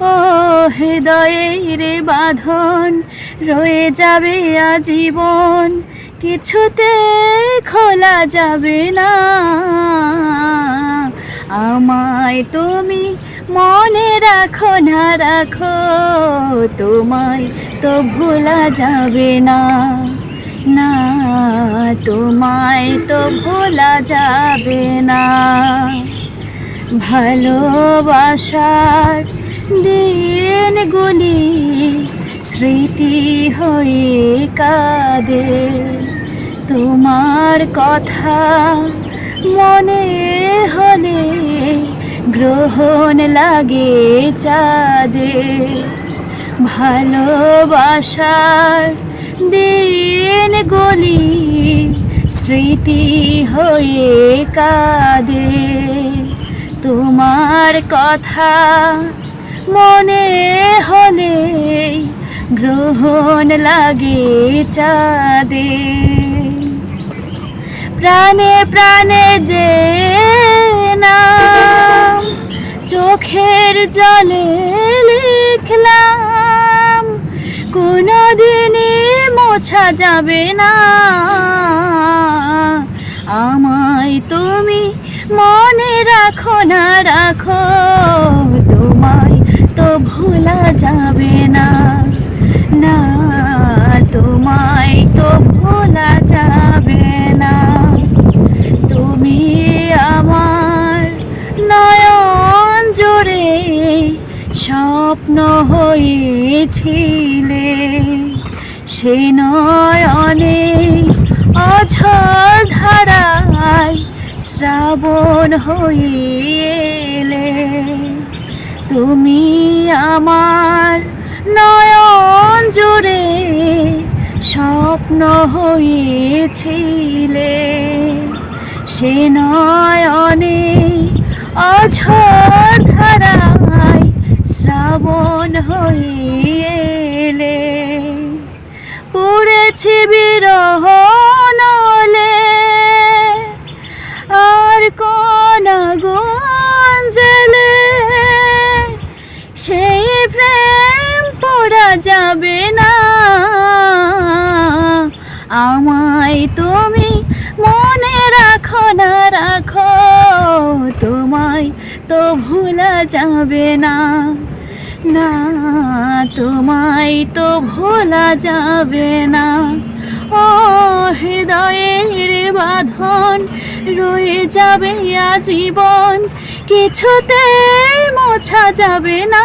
ও হৃদয়ের বাঁধন, রয়ে যাবে আজীবন, কিছুতে খোলা যাবে না। আমায় তুমি মনে রাখো না রাখো, তোমায় তো ভোলা যাবে না। না, তোমায় তো ভোলা যাবে না। ভালোবাসার দিনগুলি স্মৃতি হয়ে কাঁদে। তোমার কথা মনে হলে গ্রহণ লাগে চাঁদে। ভালোবাসার দিনগুলি স্মৃতি হয়ে কাঁদে। তোমার কথা মনে হলে গ্রহণ লাগে চাঁদে। প্রাণে প্রাণে যে নাম চোখের জলে লিখলাম, কোনোদিনই মোছা যাবে না। আমায় তুমি মনে রাখো না, রাখো তোমায়। তো ভোলা যাবে না। না, তোমায় তো ভোলা যাবে না। তুমি আমার নয়ন জোরে স্বপ্ন হয়েছিলে। সে নয়নে অঝর ধারায় শ্রাবণ হইলে তুমি আমার নয়ন জুড়ে স্বপ্ন হয়েছিলে সে নয়নে অঝর ধারায় শ্রাবণ হইলে পুড়েছি বিরহ যাবে না। আমায় তুমি মনে রাখো না, রাখো। তোমায় তো ভোলা যাবে না। না, তোমায় তো ভোলা যাবে না। ও হৃদয়ের বাঁধন রয়ে যাবে আজীবন। কিছুতে মোছা যাবে না।